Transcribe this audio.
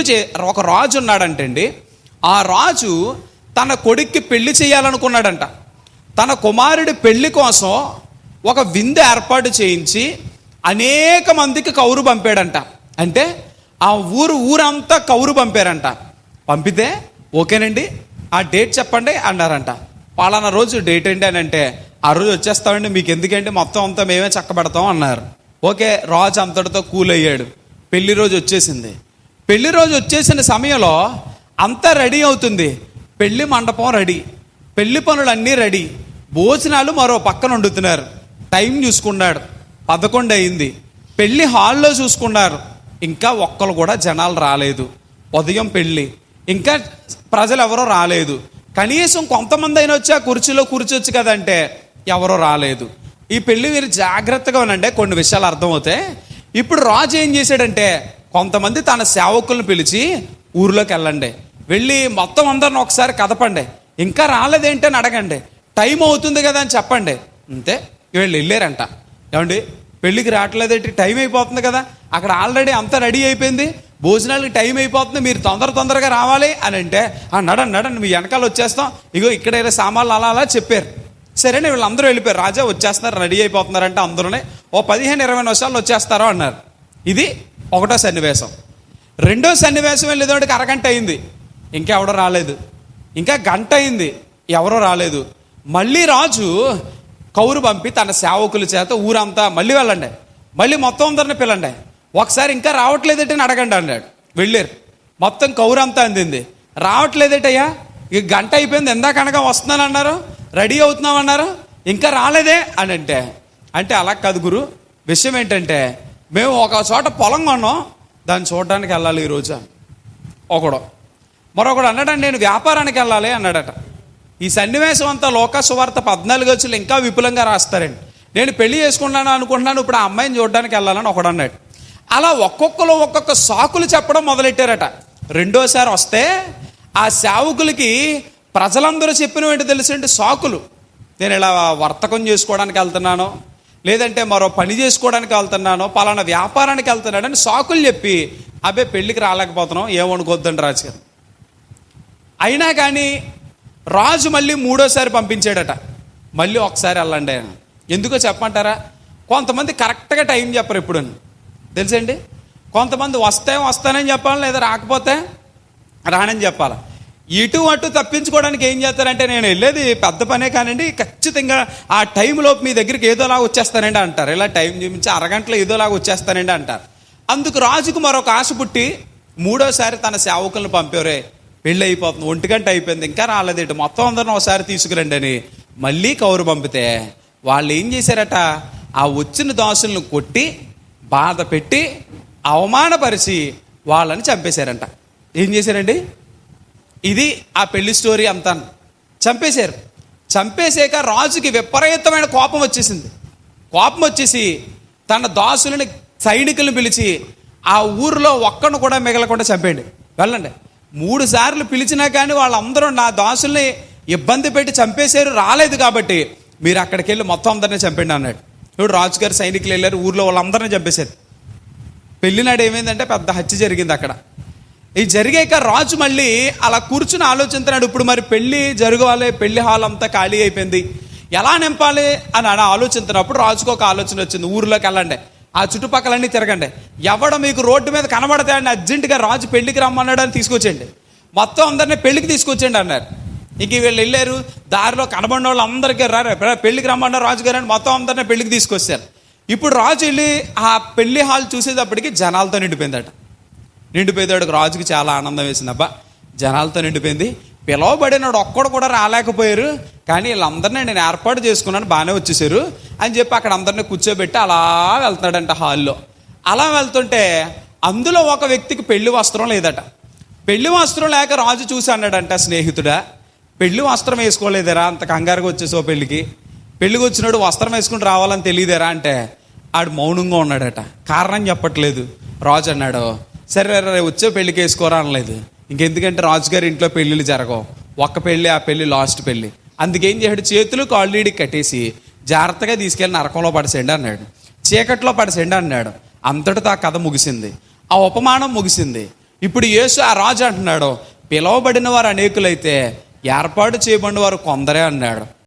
చే- ఒక రాజు ఉన్నాడంటండి. ఆ రాజు తన కొడుక్కి పెళ్ళి చేయాలనుకున్నాడంట. తన కుమారుడి పెళ్ళి కోసం ఒక విందు ఏర్పాటు చేయించి అనేక మందికి కౌరు పంపాడంట. అంటే ఆ ఊరు ఊరంతా కౌరు పంపారంట. పంపితే ఓకేనండి ఆ డేట్ చెప్పండి అన్నారంట. పలానా రోజు డేట్ ఏంటి అని అంటే ఆ రోజు వచ్చేస్తామండి మీకు ఎందుకంటే మొత్తం అంతా మేమే చక్కబెడతాం అన్నారు. ఓకే రాజు అంతటితో కూల్ అయ్యాడు పెళ్ళి రోజు వచ్చేసింది. పెళ్ళి రోజు వచ్చేసిన సమయంలో అంతా రెడీ అవుతుంది. పెళ్ళి మండపం రెడీ. పెళ్ళి పనులు అన్నీ రెడీ. భోజనాలు మరో పక్కన వండుతున్నారు. టైం చూసుకున్నాడు. పదకొండు అయింది. పెళ్ళి హాల్లో చూసుకున్నారు. ఇంకా ఒక్కరు కూడా జనాలు రాలేదు. ఉదయం పెళ్ళి. ఇంకా ప్రజలు ఎవరో రాలేదు. కనీసం కొంతమంది అయినా వచ్చి ఆ కుర్చీలో కూర్చోవచ్చు కదంటే ఎవరో రాలేదు. ఈ పెళ్ళి మీరు జాగ్రత్తగా ఉనండి కొన్ని విషయాలు అర్థమవుతాయి. ఇప్పుడు రాజు ఏం చేశాడంటే కొంతమంది తన సేవకులను పిలిచి ఊర్లోకి వెళ్ళండి. వెళ్ళి మొత్తం అందరిని ఒకసారి కదపండి. ఇంకా రాలేదేంటి అని అడగండి. టైం అవుతుంది కదా అని చెప్పండి. అంతే వీళ్ళు వెళ్ళారంట. ఏమండి పెళ్ళికి రావట్లేదేంటి? టైం అయిపోతుంది కదా. అక్కడ ఆల్రెడీ అంతా రెడీ అయిపోయింది. భోజనాలకి టైం అయిపోతుంది. మీరు తొందర తొందరగా రావాలి అని అంటే "ఆ, నడండి నడండి మీ వెనకాల వచ్చేస్తాం. ఇగో ఇక్కడ ఏదో సామాన్లు అలా అలా చెప్పారు. సరేనే వీళ్ళందరూ వెళ్ళిపోయారు. రాజా వచ్చేస్తున్నారు రెడీ అయిపోతున్నారంటే అందరూనే. ఓ పదిహేను ఇరవై నిమిషాలు వచ్చేస్తారో అన్నారు. ఇది ఒకటో సన్నివేశం. రెండో సన్నివేశం వెళ్ళేదోటికి అరగంట అయింది. ఇంకెవడో రాలేదు. ఇంకా గంట అయింది. ఎవరో రాలేదు. మళ్ళీ రాజు కౌరు పంపి తన సేవకుల చేత ఊరంతా మళ్ళీ వెళ్ళండి. మళ్ళీ మొత్తం అందరిని పిల్లండి ఒకసారి ఇంకా రావట్లేదటని అడగండి అన్నాడు. వెళ్ళారు. మొత్తం కౌరంతా అందింది. రావట్లేదేటయ్యా? ఇక గంట అయిపోయింది. ఎందాకనగా వస్తున్నానన్నారు రెడీ అవుతున్నామన్నారు ఇంకా రాలేదే అని అంటే అంటే అలా కాదు గురు. విషయం ఏంటంటే మేము ఒక చోట పొలం కొన్నాం. దాన్ని చూడడానికి వెళ్ళాలి ఈరోజు ఒకడు. మరొకడు అన్నాడండి నేను వ్యాపారానికి వెళ్ళాలి అన్నాడట. ఈ సన్నివేశం అంతా లోక సువార్త పద్నాలుగు వచ్చులు ఇంకా విపులంగా రాస్తారండి. నేను పెళ్ళి చేసుకుంటాను అనుకుంటున్నాను ఇప్పుడు ఆ అమ్మాయిని చూడడానికి వెళ్ళాలని ఒకడు అన్నాడు. అలా ఒక్కొక్కరు ఒక్కొక్క సాకులు చెప్పడం మొదలెట్టారట. రెండోసారి వస్తే ఆ సేవకులకి ప్రజలందరూ చెప్పినవి ఏంటి తెలుసండి సాకులు. నేను ఇలా వర్తకం చేసుకోవడానికి వెళ్తున్నాను లేదంటే మరో పని చేసుకోవడానికి వెళ్తున్నాను పలానా వ్యాపారానికి వెళ్తున్నాడని సాకులు చెప్పి అబ్బే పెళ్ళికి రాలేకపోతున్నాం ఏమనుకోద్దండి రాజుగారు అయినా కానీ రాజు మళ్ళీ మూడోసారి పంపించాడట. మళ్ళీ ఒకసారి వెళ్ళండి ఆయన. ఎందుకో చెప్పమంటారా? కొంతమంది కరెక్ట్గా టైం చెప్పరు ఎప్పుడు తెలుసండి? కొంతమంది వస్తే వస్తానని చెప్పాలి లేదా రాకపోతే రానని చెప్పాలి? ఇటు అటు తప్పించుకోవడానికి ఏం చేస్తారంటే నేను వెళ్ళేది పెద్ద పనే కానండి ఖచ్చితంగా ఆ టైంలోపు మీ దగ్గరికి ఏదోలాగా వచ్చేస్తానండి అంటారు. ఇలా టైం చూపించి అరగంటలో ఏదోలాగా వచ్చేస్తానండి అంటారు. అందుకు రాజుకు మరొక ఆశ పుట్టి మూడోసారి తన సేవకులను పంపారే పెళ్ళి అయిపోతుంది ఒంటి గంట అయిపోయింది ఇంకా రాలేదేంటి మొత్తం అందరిని ఒకసారి తీసుకురండి అని మళ్ళీ కౌరు పంపితే వాళ్ళు ఏం చేశారట? ఆ వచ్చిన దాసులను కొట్టి బాధ పెట్టి అవమానపరిచి వాళ్ళని చంపేశారంట. ఏం చేశారండి? ఇది ఆ పెళ్ళి స్టోరీ అంతా చంపేశారు. చంపేసాక రాజుకి విపరీతమైన కోపం వచ్చేసింది. కోపం వచ్చేసి తన దాసులని సైనికులను పిలిచి ఆ ఊరిలో ఒక్కను కూడా మిగలకుండా చంపేయండి. వెళ్ళండి. మూడు సార్లు పిలిచినా కానీ వాళ్ళందరూ నా దాసుల్ని ఇబ్బంది పెట్టి చంపేశారు రాలేదు కాబట్టి మీరు అక్కడికి వెళ్ళి మొత్తం అందరినీ చంపండి అన్నాడు. ఇప్పుడు రాజుగారు సైనికులు వెళ్ళారు ఊర్లో వాళ్ళందరినీ చంపేశారు. పెళ్ళినాడు ఏమైందంటే పెద్ద హత్య జరిగింది అక్కడ. ఇది జరిగాక రాజు మళ్ళీ అలా కూర్చుని ఆలోచిస్తున్నాడు ఇప్పుడు మరి పెళ్ళి జరగాలి పెళ్ళి హాల్ అంతా ఖాళీ అయిపోయింది. ఎలా నింపాలి అని అని ఆలోచిస్తున్నప్పుడు రాజుకు ఒక ఆలోచన వచ్చింది. ఊర్లోకి వెళ్ళండి ఆ చుట్టుపక్కలన్నీ తిరగండి. ఎవడ మీకు రోడ్డు మీద కనబడతాయని అర్జెంటుగా రాజు పెళ్ళికి రమ్మన్నాడు అని తీసుకొచ్చేయండి. మొత్తం అందరినీ పెళ్ళికి తీసుకొచ్చేయండి అన్నారు. ఇంక వీళ్ళు వెళ్ళారు దారిలో కనబడిన వాళ్ళు అందరికీ రారు. పెళ్ళికి రమ్మన్నారు రాజుగారు అని మొత్తం అందరినీ పెళ్ళికి తీసుకొచ్చారు. ఇప్పుడు రాజు వెళ్ళి ఆ పెళ్ళి హాల్ చూసేటప్పటికి జనాలతో నిండిపోయిందట. నిండిపోయేదాడు రాజుకి చాలా ఆనందం వేసింది. అబ్బా జనాలతో నిండిపోయింది. పిలవబడినాడు ఒక్కడు కూడా రాలేకపోయారు. కానీ వీళ్ళందరినీ నేను ఏర్పాటు చేసుకున్నాను బాగానే వచ్చేసారు అని చెప్పి అక్కడ అందరినీ కూర్చోబెట్టి అలా వెళ్తాడంట హాల్లో. అలా వెళ్తుంటే అందులో ఒక వ్యక్తికి పెళ్ళి వస్త్రం లేదట. పెళ్ళి వస్త్రం లేక రాజు చూసి అన్నాడంట స్నేహితుడా పెళ్ళి వస్త్రం వేసుకోలేదేరా అంత కంగారుగా వచ్చేసో పెళ్ళికి పెళ్ళికి వచ్చినాడు వస్త్రం వేసుకుని రావాలని తెలియదేరా అంటే ఆడు మౌనంగా ఉన్నాడట. కారణం చెప్పట్లేదు. రాజు అన్నాడు సరే రే వచ్చే పెళ్ళికి వేసుకోరా అనలేదు. ఇంకెందుకంటే రాజుగారి ఇంట్లో పెళ్ళిళ్ళు జరగవు. ఒక్క పెళ్ళి ఆ పెళ్ళి లాస్ట్ పెళ్ళి. అందుకేం చేశాడు? చేతులు కాళ్ళీడి కట్టేసి జాగ్రత్తగా తీసుకెళ్ళి నరకంలో పడసేయండి అన్నాడు. చీకట్లో పడసేయండి అన్నాడు. అంతటితో ఆ కథ ముగిసింది. ఆ ఉపమానం ముగిసింది. ఇప్పుడు యేసు ఆ రాజు అంటున్నాడు పిలువబడిన వారు అనేకులైతే ఏర్పాటు చేయబడిన వారు కొందరే అన్నాడు.